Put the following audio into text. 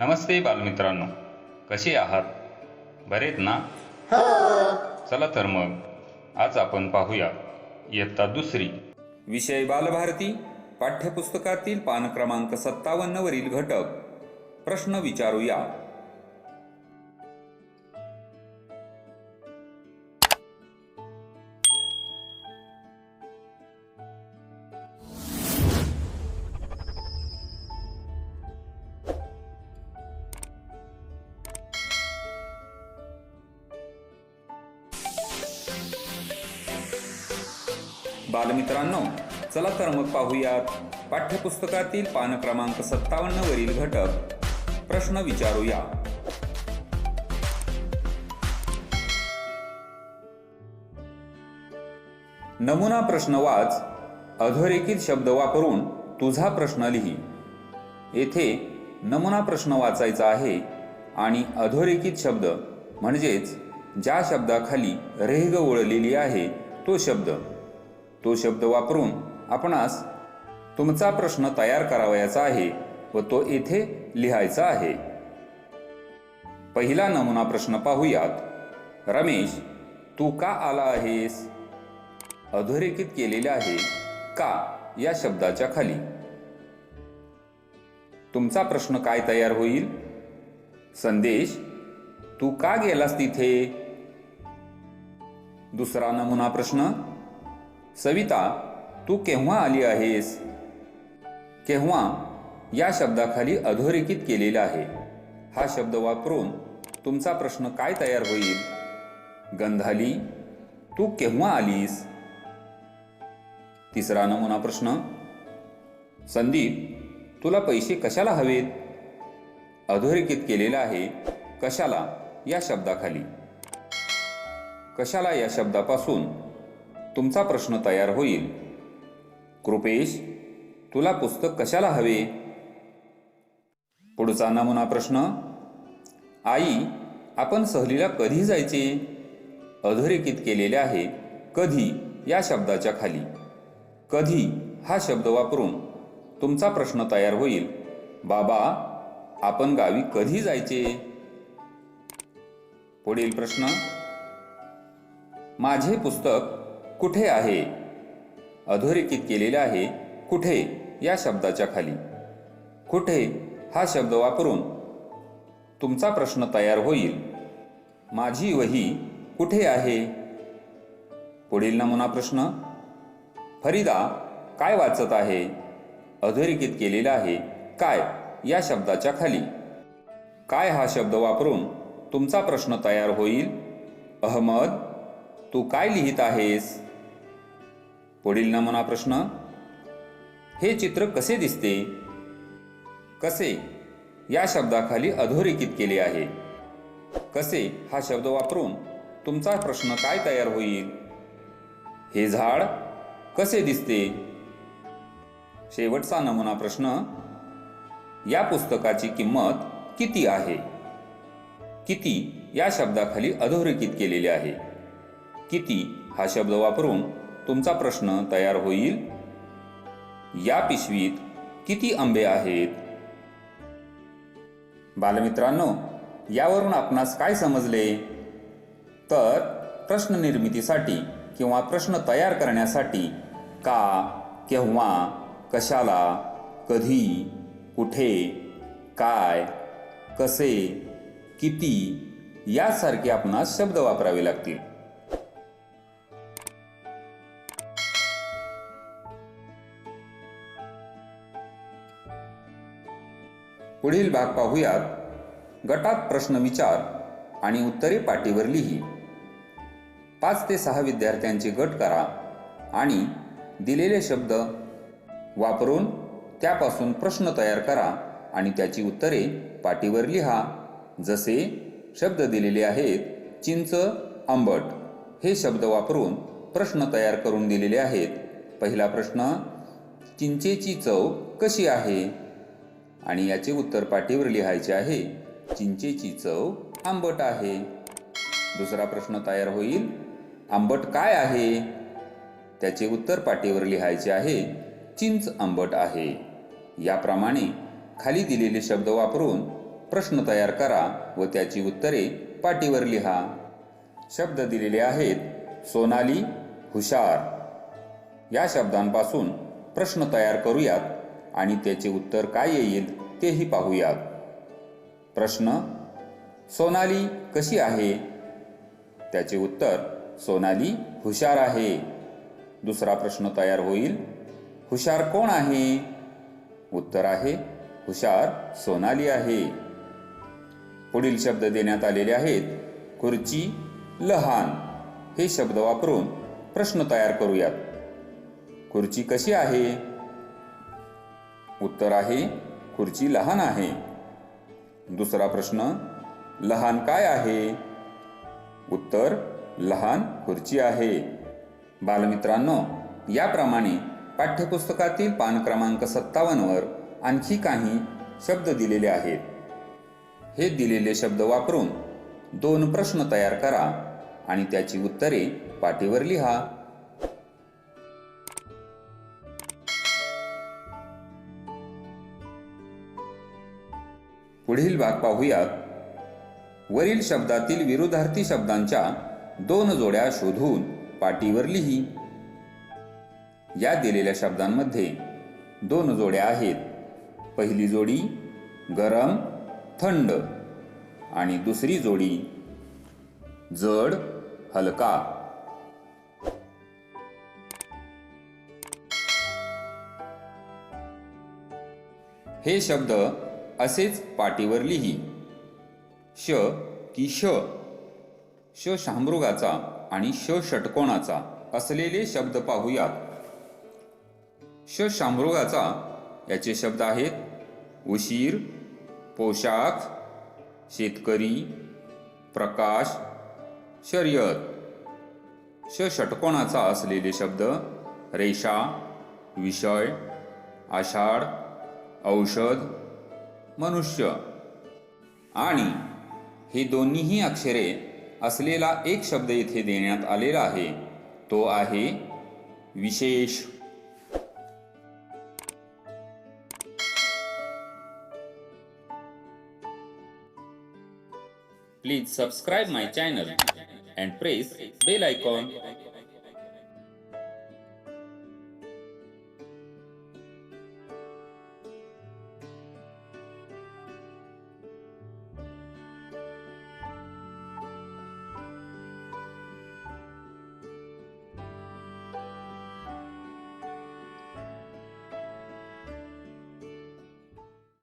नमस्ते बालमित्रांनो. कसे आहात? बरेत ना? चला तर मग आज आपण पाहूया इयत्ता दुसरी. विषय बालभारती पाठ्यपुस्तकातील पान क्रमांक सत्तावन्न वरील घटक. प्रश्न विचारूया. बालमित्रांनो चला तर मग पाहूयात पाठ्यपुस्तकातील पान क्रमांक सत्तावन्न वरील घटक. प्रश्न विचारूया. नमुना प्रश्न वाच अधोरेखित शब्द वापरून तुझा प्रश्न लिही. येथे नमुना प्रश्न वाचायचा आहे आणि अधोरेखित शब्द म्हणजेच ज्या शब्दाखाली रेघ ओळलेली आहे तो शब्द. तो शब्द वापरून आपणास तुमचा प्रश्न तयार करावयाचा आहे व तो येथे लिहायचा आहे. पहिला नमुना प्रश्न पाहूयात. रमेश तू का आला आहेस? अधोरेखित केलेले आहे का? या शब्दाच्या खाली. तुमचा प्रश्न काय तयार होईल? संदेश तू का गेलास तिथे? दुसरा नमुना प्रश्न सविता तू केव्हा आली आहेस? केव्हा? या शब्दाखाली अधोरेखित केलेला आहे. हा शब्द वापरून तुमचा प्रश्न काय तयार होईल? गंधाली तू केव्हा आलीस? तिसरा नमुना प्रश्न. संदीप तुला पैसे कशाला हवेत? अधोरेखित केलेला आहे कशाला? या शब्दाखाली. कशाला या शब्दापासून? तुमचा प्रश्न तयार होईल. कृपेश तुला पुस्तक कशाला हवे? पुढचा नमुना प्रश्न आई आपण सहलीला कधी जायचे? अधोरेखित केलेले आहे कधी या शब्दाच्या खाली. कधी हा शब्द वापरून तुमचा प्रश्न तयार होईल. बाबा आपण गावी कधी जायचे? पुढील प्रश्न माझे पुस्तक कुठे आहे? अधोरेखित केलेले आहे कुठे? या शब्दाच्या खाली. कुठे? हा शब्द वापरून. तुमचा प्रश्न तयार होईल. माझी वही कुठे आहे? पुढील नमुना प्रश्न. फरीदा काय वाचत आहे? अधोरेखित केलेला आहे. काय? या शब्दाच्या खाली. काय हा शब्द वापरून तुमचा प्रश्न तयार होईल? अहमद तू काय लिहित आहेस? पुढील नमुना प्रश्न हे चित्र कसे दिसते? कसे? या शब्दाखाली अधोरेखित केले आहे. कसे? हा शब्द वापरून तुमचा प्रश्न काय तयार होईल? हे झाड कसे दिसते? शेवटचा नमुना प्रश्न या पुस्तकाची किंमत किती आहे? किती? या शब्दाखाली अधोरेखित केलेले आहे. किती? हा शब्द वापरून तुमचा प्रश्न तयार होईल. या पिशवीत किती आंबे आहेत? बालमित्रांनो यावरून आपणास काय समजले? तर प्रश्न निर्मितीसाठी किंवा प्रश्न तयार करण्यासाठी का केव्हा कशाला कधी कुठे काय कसे किती यासारखे आपणास शब्द वापरावे लागतील. पुढील भाग पाहूयात. गटात प्रश्न विचार आणि उत्तरे पाटीवर लिही. पाच ते सहा विद्यार्थ्यांचे गट करा आणि दिलेले शब्द वापरून त्यापासून प्रश्न तयार करा आणि त्याची उत्तरे पाटीवर लिहा. जसे शब्द दिलेले आहेत चिंच आंबट हे शब्द वापरून प्रश्न तयार करून दिलेले आहेत. पहिला प्रश्न चिंचेची चव कशी आहे? आणि याचे उत्तर पाठीवर लिहायचे आहे चिंचेची चव आंबट आहे. दुसरा प्रश्न तयार होईल आंबट काय आहे? त्याचे उत्तर पाठीवर लिहायचे आहे चिंच आंबट आहे. याप्रमाणे खाली दिलेले शब्द वापरून प्रश्न तयार करा व त्याची उत्तरे पाटीवर लिहा. शब्द दिलेले आहेत सोनाली हुशार. या शब्दांपासून प्रश्न तयार करूयात. आणि त्याचे उत्तर काय येईल तेही पाहूयात प्रश्न सोनाली कशी आहे? त्याचे उत्तर सोनाली हुशार आहे. दुसरा प्रश्न तयार होईल हुशार कोण आहे? उत्तर आहे हुशार सोनाली आहे. पुढील शब्द देण्यात आलेले आहेत खुर्ची लहान. हे शब्द वापरून प्रश्न तयार करूयात. खुर्ची कशी आहे? उत्तर आहे खुर्ची लहान आहे. दुसरा प्रश्न लहान काय आहे? उत्तर लहान खुर्ची आहे. बालमित्रांनो याप्रमाणे पाठ्यपुस्तकातील पान क्रमांक सत्तावन्नवर आणखी काही शब्द दिलेले आहेत. हे दिलेले शब्द वापरून दोन प्रश्न तयार करा आणि त्याची उत्तरे पाटीवर लिहा. पुढील भाग पाहूयात. वरील शब्दातील विरोधार्थी शब्दांच्या दोन जोड्या शोधून पाटीवर लिही. या दिलेल्या शब्दांमध्ये दोन जोड्या आहेत. पहिली जोडी गरम थंड आणि दुसरी जोडी जड हलका. हे शब्द असेच पाटीवर लिही. श की श. श शामृगाचा आणि श षटकोणाचा असलेले शब्द पाहूयात. श शामृगाचा याचे शब्द आहेत उशीर पोशाख शेतकरी प्रकाश शर्यत. श षटकोणाचा असलेले शब्द रेषा विषय आषाढ औषध मनुष्य. आणि हे दोन्हीही अक्षरे असलेला एक शब्द इथे देण्यात आलेला आहे. तो आहे विशेष. Please subscribe my channel and press bell icon